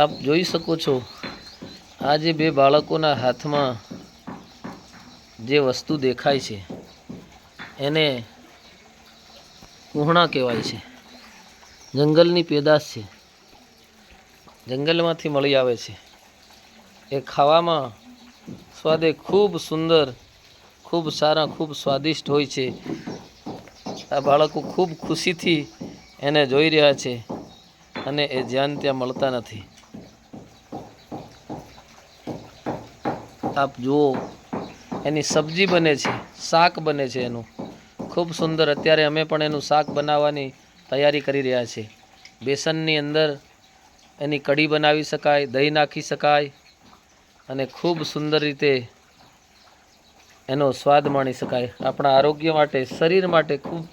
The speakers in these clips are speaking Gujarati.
આપ જોઈ શકો છો, આ જે બે બાળકોના હાથમાં જે વસ્તુ દેખાય છે, એને કુહણા કહેવાય છે. જંગલની પેદાશ છે. જંગલમાંથી મળી આવે છે. એ ખાવામાં સ્વાદે ખૂબ સુંદર, ખૂબ સારા, ખૂબ સ્વાદિષ્ટ હોય છે. આ બાળકો ખૂબ ખુશીથી એને જોઈ રહ્યા છે અને એ જ્યાં ત્યાં મળતા નથી. આપ જુઓ, એની સબ્જી બને છે, શાક બને છે એનું. ખૂબ સુંદર. અત્યારે અમે પણ એનું શાક બનાવવાની તૈયારી કરી રહ્યા છીએ. બેસનની અંદર એની કઢી બનાવી શકાય, દહીં નાખી શકાય અને ખૂબ સુંદર રીતે એનો સ્વાદ માણી શકાય. આપણા આરોગ્ય માટે, શરીર માટે ખૂબ,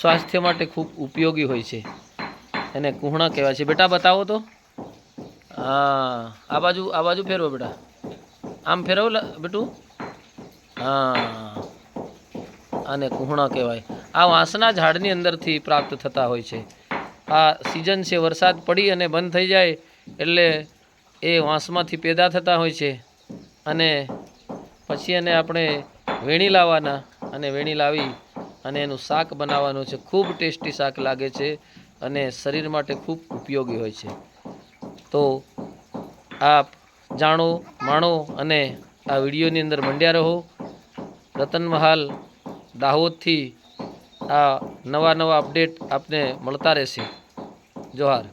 સ્વાસ્થ્ય માટે ખૂબ ઉપયોગી હોય છે. એને કુહણા કહેવાય છે. બેટા, બતાવો તો. હા, આ બાજુ આ બાજુ ફેરવો બેટા. આમ ફેરવો બેટું. હા. આને કુહણા કહેવાય. આ વાંસના ઝાડની અંદરથી પ્રાપ્ત થતા હોય છે. આ સિઝન છે, વરસાદ પડી અને બંધ થઈ જાય એટલે એ વાંસમાંથી પેદા થતા હોય છે. અને પછી એને આપણે વેણી લાવવાના અને વેણી લાવી અને એનું શાક બનાવવાનું છે. ખૂબ ટેસ્ટી શાક લાગે છે અને શરીર માટે ખૂબ ઉપયોગી હોય છે. તો આપ જાણો, માણો અને આ વિડીયોની અંદર મંડ્યા રહો. રતનમહાલ દાહોદથી આ નવા નવા અપડેટ આપને મળતા રહેશે. જોહાર.